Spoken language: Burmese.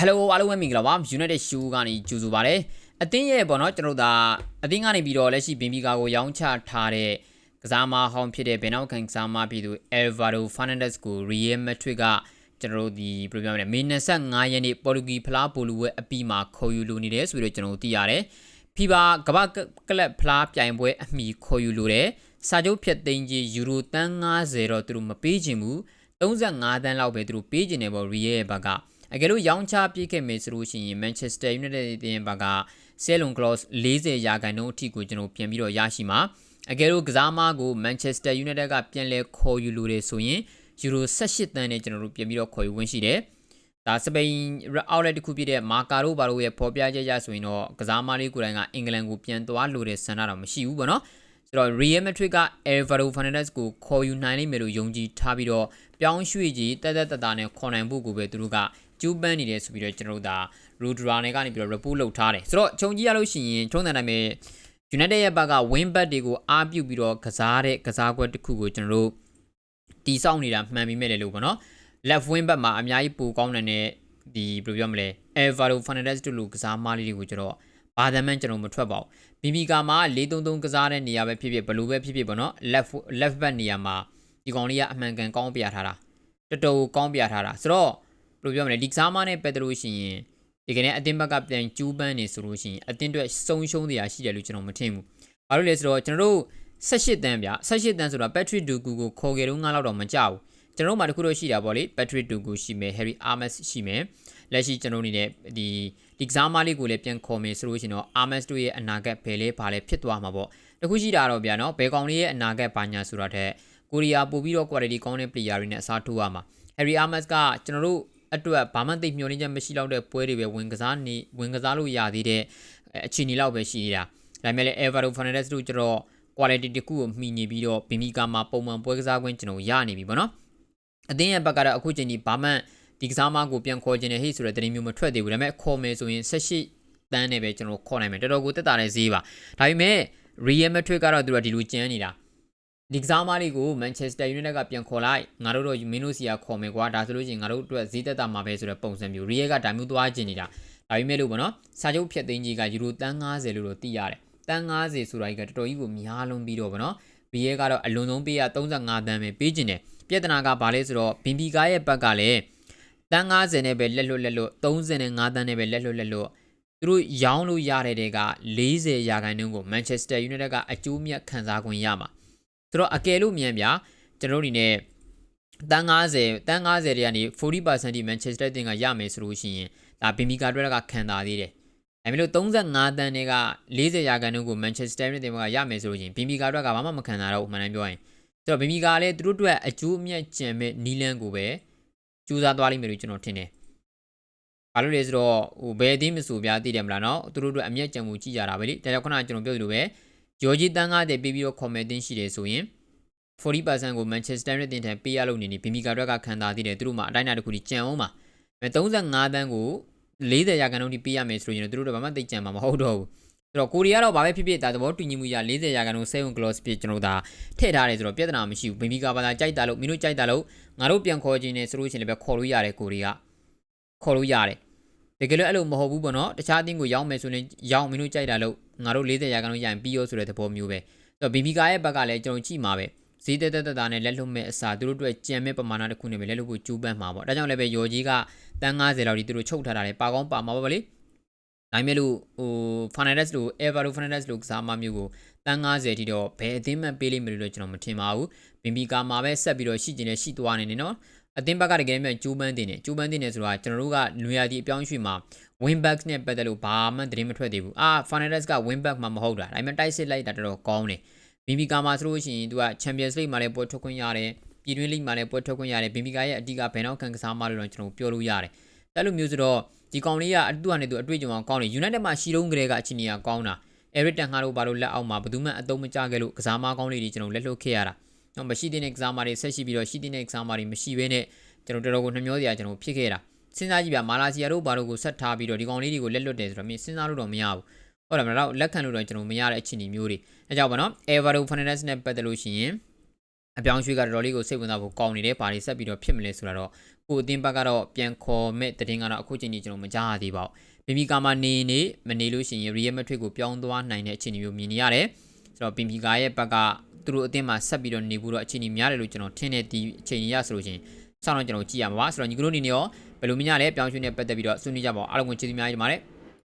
Hello အားလုံးပဲမင်္ဂလာပါ United Show ကနေကြိုဆိုပါရစေအသင်းရဲ့ပေါ့နော်ကျွန်တော်တို့ဒါအသင်းကနေပြီးတော့လက်ရှိဘင်ဘီကာကိုရောင်းချထားတဲ့ကစားမဟောင်းဖြစ်တဲ့ဘယ်နောက်ကင်ကစားမပြည်သူ Alvaro Fernandez ကို Real Madrid ကကျွန်တော်တို့ဒီဘယ်လိုပြောမလဲမေ25ရက်နေ့ပေါ်တူဂီဖလားပိုလူဝဲအပြီးမှာခေါ်ယူလိုနေတယ်ဆိုပြီးတော့ကျွန်တော်တို့သိရတယ်ဖီဘာကမ္ဘာကလပ်ဖလားပြိုင်ပွဲအမီခေါ်ယူလိုတယ်စာချုပ်ဖြတ်သိမ်းကြီးယူရိုတန်း90တော့သူတို့မပေးချင်ဘူး35တန်းလောက်ပဲသူတို့ပေးချင်တယ်ပေါ့ Real ရဲ့ဘက်က အကယ်လို့ရောင်းချပြစ်ခဲ့မယ်ဆိုလို့ရှိရင် Manchester United အသင်းဘက်က Selon Clause 40ရာခိုင်နှုန်းအထိကိုကျွန်တော်ပြန်ပြီးတော့ရရှိမှာအကယ်လို့ကစားမကို Manchester United ကပြန်လဲခေါ်ယူလိုတယ်ဆိုရင်ယူရို18တန်းနဲ့ကျွန်တော်တို့ပြန်ပြီးတော့ခေါ်ယူဝင်ရှိတယ်ဒါစပိန် outlet တစ်ခုဖြစ်တဲ့မာကာရိုဘာရိုရဲ့ဖော်ပြချက်ရဆိုရင်တော့ကစားမလေးကိုယ်တိုင်ကအင်္ဂလန်ကိုပြန်သွားလိုတဲ့ဆန္ဒတော့မရှိဘူးပေါ့နော် ဆိုတော့ Real Madrid က Alvaro Fernandez ကိုခေါ်ယူနိုင်လိမ့်မယ်လို့ယုံကြည်ထားပြီးတော့ပြောင်းရွှေ့ကြီးတက်တက်တတာနဲ့ခေါ်နိုင်ဖို့ကိုပဲသူတို့ကကျူးပန်းနေတယ်ဆိုပြီးတော့ကျွန်တော်တို့ဒါ Rudra နဲ့ကနေပြီးတော့ report လုပ်ထားတယ်ဆိုတော့ခြုံကြည့်ရလို့ရှိရင်ထုံးတဲ့တိုင်းပဲ United ရဲ့ဘက်က win back တွေကိုအားပြုပြီးတော့ကစားတဲ့ကစားကွက်တစ်ခုကိုကျွန်တော်တို့တီးဆောက်နေတာမှန်ပြီးမဲ့လေလို့ပေါ့နော် left wing back မှာအများကြီးပိုကောင်းတဲ့ဒီဘယ်လိုပြောမလဲ Alvaro Fernandez တို့လိုကစားမလေးတွေကိုကျွန်တော် ဘာသာမှန်ကျွန်တော်မထွက်ပါဘူးဘီဘီကာမှာ4-3-3ကစားတဲ့နေရာပဲဖြစ်ဖြစ်ဘလို့ပဲဖြစ်ဖြစ်ပေါ့နော် left left back နေရာမှာဒီကောင်လေးကအမှန်ကန်ကောင်းပြထားတာတော်တော်ကောင်းပြထားတာဆိုတော့ဘယ်လိုပြောမလဲဒီကစားမနဲ့ပတ်သက်လို့ရှိရင်ဒီကနေ့အတင်းဘက်ကပြန်ကျူးပန်းနေဆိုလို့ရှိရင်အတင်းအတွက်ဆုံးရှုံးတရားရှိတယ်လို့ကျွန်တော်မထင်ဘူးဘာလို့လဲဆိုတော့ကျွန်တော်တို့18တန်းဗျ18တန်းဆိုတာ Patrick Dugu ကိုခေါ်ခဲ့တော့ငါလောက်တော့မကြောက်ဘူးကျွန်တော်တို့မှတခုတော့ရှိတာပေါ့လေ Patrick Dugu ရှိမယ် Harry Armas ရှိမယ် လက်ရှိကျွန်တော်အနေနဲ့ဒီဒီကစားမလေးကိုလည်းပြန်ခေါ်မယ်ဆိုလို့ရှိရင်တော့ Armas တို့ရဲ့အနာဂတ်ဘယ်လဲဘာလဲဖြစ်သွားမှာပေါ့တခုရှိတာတော့ဗျာနော်ဘယ်ကောင်လေးရဲ့အနာဂတ်ဘာညာဆိုတာတဲ့ကိုရီးယားပို့ပြီးတော့ quality ကောင်းတဲ့ player တွေနဲ့အစားထိုးရမှာ Harry Armas ကကျွန်တော်တို့အတွက်ဘာမှသိမျှော်လင့်ချက်မရှိတော့တဲ့ပွဲတွေပဲဝင်ကစားနေဝင်ကစားလို့ရသေးတဲ့အခြေအနေလောက်ပဲရှိနေတာဒါပေမဲ့လည်း Alvaro Fernandez တို့ကျတော့ quality တခုကိုမှီနေပြီးတော့ဘင်မီကာမှာပုံမှန်ပွဲကစားခွင့်ကျွန်တော်ရနေပြီပေါ့နော်အသင်းရဲ့ဘက်ကတော့အခုချိန်ဒီဘာမှ ဒီကစားမကိုပြန်ခေါ်ခြင်းနဲ့ဟိဆိုတဲ့သတင်းမျိုးမထွက်သေးဘူးဒါပေမဲ့ခေါ်မယ်ဆိုရင်18တန်းနဲ့ပဲကျွန်တော်ခေါ်နိုင်မယ်တော်တော်ကိုတက်တာတဲ့ဈေးပါဒါပေမဲ့ Real Madrid ကတော့သူတို့ဒီလိုကြမ်းနေတာဒီကစားမလေးကို Manchester United ကပြန်ခေါ်လိုက်ငါတို့တော့မင်းတို့စီကခေါ်မယ်ကွာဒါဆိုလို့ရှိရင်ငါတို့အတွက်ဈေးသက်သာမှာပဲဆိုတဲ့ပုံစံမျိုး Real ကဒါမျိုးသွားကျင်နေတာဒါပေမဲ့လို့ပေါ့နော်စာချုပ်ဖြတ်သိမ်းကြီးကယူရိုတန်း90လို့တော့သိရတယ်တန်း90ဆိုတာကြီးကတော်တော်ကြီးကိုများလုံးပြီးတော့ပေါ့နော် Real ကတော့အလွန်ဆုံးပေးရ35တန်းပဲပေးကျင်တယ်ပြဿနာကဘာလဲဆိုတော့ဘင်ဘီကာရဲ့ဘက်ကလည်း တန်း90နဲ့ပဲလက်လွတ်လက်လွတ်35တန်းနဲ့ပဲလက်လွတ်လက်လွတ်သူတို့ရောင်းလို့ရတဲ့တဲက40ရာခိုင်နှုန်းကို Manchester United ကအကျိုးမြတ်ခံစားခွင့်ရမှာဆိုတော့အကယ်လို့မြန်ဗျာကျွန်တော်တို့ဒီနဲ့တန်း90တန်း90တွေကနေ40%ဒီ Manchester တင်ကရမယ်ဆိုလို့ရှိရင်ဒါဘင်ဘီကာအတွက်ကခံတာသေးတယ်ဒါပေမဲ့လို့35တန်းတွေက40ရာခိုင်နှုန်းကို Manchester United တင်ကရမယ်ဆိုလို့ရှိရင်ဘင်ဘီကာအတွက်ကဘာမှမခံတာတော့မှန်တယ်ပြောရင်ဆိုတော့ဘင်ဘီကာလည်းသူတို့အတွက်အကျိုးအမြတ်ကျန်မဲ့နီလန်ကိုပဲ စူးစမ်းသွားလိမ့်မယ်လို့ကျွန်တော်ထင်တယ်ဘာလို့လဲဆိုတော့ဟိုဘယ်အသင်းမဆိုပြသိတယ်မလားနော်သူတို့တို့အမျက်ကြံမှုကြည့်ကြတာပဲလေဒါကြောင့်ခုနကကျွန်တော်ပြောသလိုပဲဂျော်ဂျီတန်ကားတဲ့ပြီးပြီးတော့ခေါ်မယ်တင်းရှိတယ်ဆိုရင်40%ကို Manchester United တင်ထန်ပေးရလို့နေနေဘီမီကာတွက်ကခံတာသေးတယ်သူတို့မှအတိုင်းအတာတစ်ခုကြီးကြံအောင်ပါအဲ35တန်းကို40ရာခိုင်နှုန်းထိပေးရမယ်ဆိုရင်သူတို့တော့ဘာမှသိကြံမှာမဟုတ်တော့ဘူး ဆိုတော့ကိုရီးယားတော့ဘာပဲဖြစ်ဖြစ်ဒါသဘောတူညီမှုရ40ရာခိုင်နှုန်း save gloss ပြကျွန်တော်ဒါထည့်ထားတယ်ဆိုတော့ပြဿနာမရှိဘူးဘီမီကာဘာသာကြိုက်တာလို့မင်းတို့ကြိုက်တာလို့ငါတို့ပြန်ခေါ်ခြင်းနဲ့ဆိုလို့ရှိရင်လည်းပဲခေါ်လို့ရတယ်ကိုရီးယားခေါ်လို့ရတယ်တကယ်လို့အဲ့လိုမဟုတ်ဘူးပေါ့နော်တခြားအသင်းကိုရောင်းမယ်ဆိုရင်ရောင်းမင်းတို့ကြိုက်တာလို့ငါတို့40ရာခိုင်နှုန်းရရင်ပြီးရောဆိုတဲ့သဘောမျိုးပဲဆိုတော့ဘီဘီကာရဲ့ဘက်ကလည်းကျွန်တော်ကြည့်မှာပဲဈေးတက်တက်တက်တာနဲ့လက်လွတ်မဲ့အစားသူတို့အတွက်ကြံမဲ့ပမာဏတစ်ခုနဲ့ပဲလက်လွတ်ဖို့ကြိုးပမ်းမှာပေါ့ဒါကြောင့်လည်းပဲယော်ကြီးကတန်း90လောက်ဒီသူတို့ချုပ်ထားတာလေပါကောင်းပါမှာပါလေ ဒါပေမဲ့လို့ဟို Fernandez လို့ Evaro Fernandez လို့ကစားမမျိုးကိုတန်း90ထိတော့ဘယ်အသင်းမှပေးလိမ့်မယ်လို့ကျွန်တော်မထင်ပါဘူးဘင်ဘီကာမှာပဲဆက်ပြီးတော့ရှိကျင်နေရှိသွားနေနေနော်အသင်းဘက်ကတကယ်မြန်ကျူးပန်းတင်နေကျူးပန်းတင်နေဆိုတာကျွန်တော်တို့ကလူရတီအပြောင်းရွှေ့မှာ win back နဲ့ပတ်သက်လို့ဘာမှသတင်းမထွက်သေးဘူးအာ Fernandez က win back မှာမဟုတ်တာဒါပေမဲ့တိုက်စစ်လိုက်တာတော်တော်ကောင်းတယ်ဘီဘီကာမှာဆိုလို့ရှိရင်သူက Champions League မှာလည်းပွဲထွက်ခွင့်ရတယ်ပြည်တွင်း League မှာလည်းပွဲထွက်ခွင့်ရတယ်ဘီဘီကာရဲ့အဓိကဘယ်တော့ခံကစားမလို့တော့ကျွန်တော်ပြောလို့ရတယ်အဲ့လိုမျိုးဆိုတော့ ဒီကောင်လေးကအတူကနေသူအတွေ့အကြုံအောင်ကောင်းတယ် United မှာရှိတော့ကလေးကအချင်းကြီးကကောင်းတာ Eric Ten Hag တို့ဘာလို့လက်အောက်မှာဘယ်သူမှအသုံးမချခဲ့လို့ကစားမကောင်းလေးတွေကျွန်တော်လက်လွတ်ခဲ့ရတာတော့မရှိတဲ့ကစားမတွေဆက်ရှိပြီးတော့ရှိတဲ့ကစားမတွေမရှိဘဲနဲ့ကျွန်တော်တော်တော်ကိုနှမျောစရာကျွန်တော်ဖြစ်ခဲ့တာစဉ်းစားကြည့်ပြမာလာစီယာတို့ဘာလို့ကိုဆက်ထားပြီးတော့ဒီကောင်လေးတွေကိုလက်လွတ်တယ်ဆိုတော့မင်းစဉ်းစားလို့တော့မရဘူးဟုတ်တယ်မလားလက်ခံလို့တော့ကျွန်တော်မရတဲ့အခြေအနေမျိုးတွေအဲကြောင့်ပါနော် Evero Fernandez နဲ့ပတ်သက်လို့ရှိရင်အပြောင်းရွှေ့ကတော်တော်လေးကိုစိတ်ဝင်စားဖို့ကောင်းနေတယ်။ဘာတွေဆက်ပြီးတော့ဖြစ်မလဲဆိုတာတော့ ကိုအသင်းဘက်ကတော့ပြန်ခေါ်မဲ့တဲ့တင်ကတော့အခုချိန်ကြီးကျွန်တော်မကြားရသေးပါဘူးဘင်ဘီကာမှာနေနေမနေလို့ရှိရင်ရီယယ်မက်ဒရစ်ကိုပြောင်းသွားနိုင်တဲ့အခြေအနေမျိုးမြင်နေရတယ်ဆိုတော့ဘင်ဘီကာရဲ့ဘက်ကသူတို့အသင်းမှာဆက်ပြီးတော့နေဖို့တော့အခြေအနေများတယ်လို့ကျွန်တော်ထင်တဲ့ဒီအခြေအနေရဆိုလို့ရှိရင်ဆောင်းတော့ကျွန်တော်ကြည့်ရမှာပါဆိုတော့ညီကတို့အနေနဲ့ရောဘယ်လိုမြင်ရလဲပြောင်းရွှေ့နဲ့ပတ်သက်ပြီးတော့ဆွေးနွေးကြပါဦးအားလုံးကိုကျေးဇူးများကြီးတင်ပါတယ်